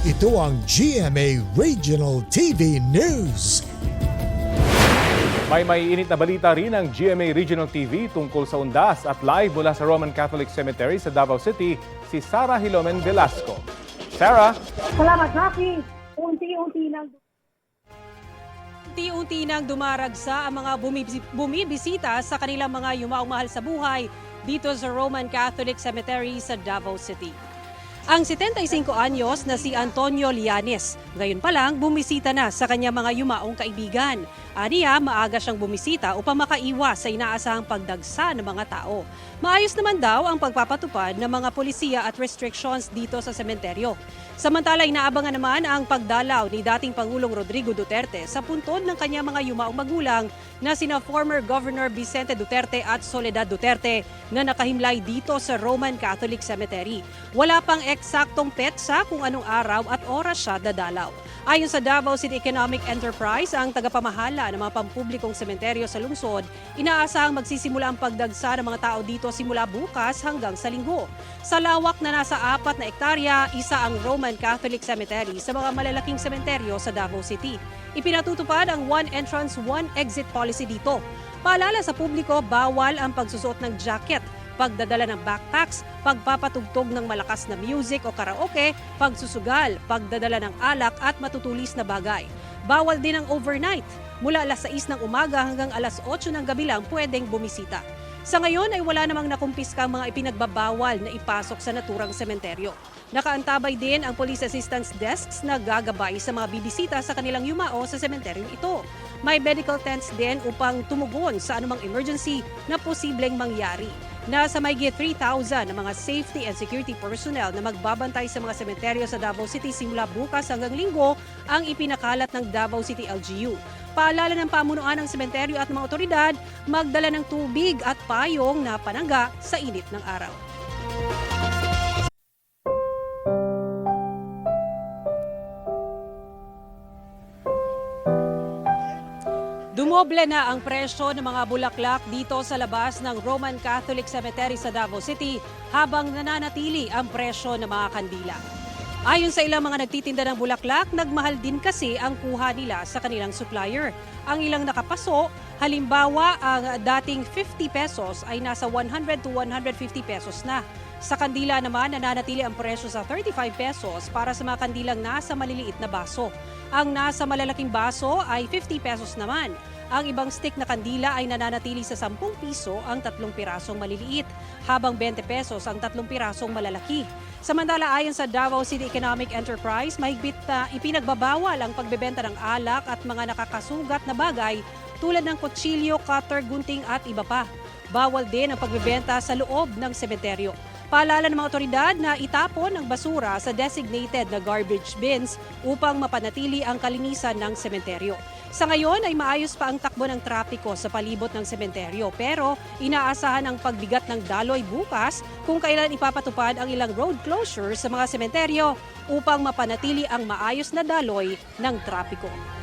Ito ang GMA Regional TV News. May may init na balita rin ang GMA Regional TV tungkol sa undas at live mula sa Roman Catholic Cemetery sa Davao City, si Sarah Hilomen Velasco. Sarah? Salamat, Rocky. Unti-unti nang Unti-unti nang dumaragsa ang mga bumibis- bumibisita sa kanilang mga yumaong mahal sa buhay dito sa Roman Catholic Cemetery sa Davao City. Ang 75 anyos na si Antonio Lianes, ngayon pa lang bumisita na sa kanyang mga yumaong kaibigan. Aniya, maaga siyang bumisita upang makaiwas sa inaasahang pagdagsa ng mga tao. Maayos naman daw ang pagpapatupad ng mga polisiya at restrictions dito sa sementeryo. Samantala, inaabangan naman ang pagdalaw ni dating Pangulong Rodrigo Duterte sa puntod ng kanyang mga yumaong magulang na sina former Governor Vicente Duterte at Soledad Duterte na nakahimlay dito sa Roman Catholic Cemetery. Wala pang eksaktong petsa kung anong araw at oras siya dadalaw. Ayon sa Davao City Economic Enterprise, ang tagapamahala ng mga pampublikong sementeryo sa lungsod, inaasahang magsisimula ang pagdagsa ng mga tao dito simula bukas hanggang sa linggo. Sa lawak na nasa apat na ektarya, isa ang Roman Catholic Cemetery sa mga malalaking sementeryo sa Davao City. Ipinatutupad ang one entrance, one exit policy dito. Paalala sa publiko, bawal ang pagsusuot ng jacket, pagdadala ng backpacks, pagpapatugtog ng malakas na music o karaoke, pagsusugal, pagdadala ng alak at matutulis na bagay. Bawal din ang overnight. Mula alas 6 ng umaga hanggang alas 8 ng gabi lang pwedeng bumisita. Sa ngayon ay wala namang nakumpiska ang mga ipinagbabawal na ipasok sa naturang sementeryo. Nakaantabay din ang Police Assistance Desks na gagabay sa mga bibisita sa kanilang yumao sa sementeryo ito. May medical tents din upang tumugon sa anumang emergency na posibleng mangyari. Nasa mayigit 3,000 na mga safety and security personnel na magbabantay sa mga sementeryo sa Davao City simula bukas hanggang linggo ang ipinakalat ng Davao City LGU. Paalala ng pamunuan ng sementeryo at mga otoridad, magdala ng tubig at payong na panangga sa init ng araw. Dumoble na ang presyo ng mga bulaklak dito sa labas ng Roman Catholic Cemetery sa Davao City habang nananatili ang presyo ng mga kandila. Ayon sa ilang mga nagtitinda ng bulaklak, nagmahal din kasi ang kuha nila sa kanilang supplier. Ang ilang nakapaso, halimbawa ang dating 50 pesos ay nasa 100 to 150 pesos na. Sa kandila naman, nananatili ang presyo sa 35 pesos para sa mga kandilang nasa maliliit na baso. Ang nasa malalaking baso ay 50 pesos naman. Ang ibang stick na kandila ay nananatili sa 10 piso ang tatlong pirasong maliliit, habang 20 pesos ang tatlong pirasong malalaki. Samantala ayon sa Davao City Economic Enterprise, mahigpit na ipinagbabawal ang pagbebenta ng alak at mga nakakasugat na bagay tulad ng kutsilyo, cutter, gunting at iba pa. Bawal din ang pagbebenta sa loob ng sementeryo. Paalala ng mga otoridad na itapon ang basura sa designated na garbage bins upang mapanatili ang kalinisan ng sementeryo. Sa ngayon ay maayos pa ang takbo ng trapiko sa palibot ng sementeryo pero inaasahan ang pagbigat ng daloy bukas kung kailan ipapatupad ang ilang road closure sa mga sementeryo upang mapanatili ang maayos na daloy ng trapiko.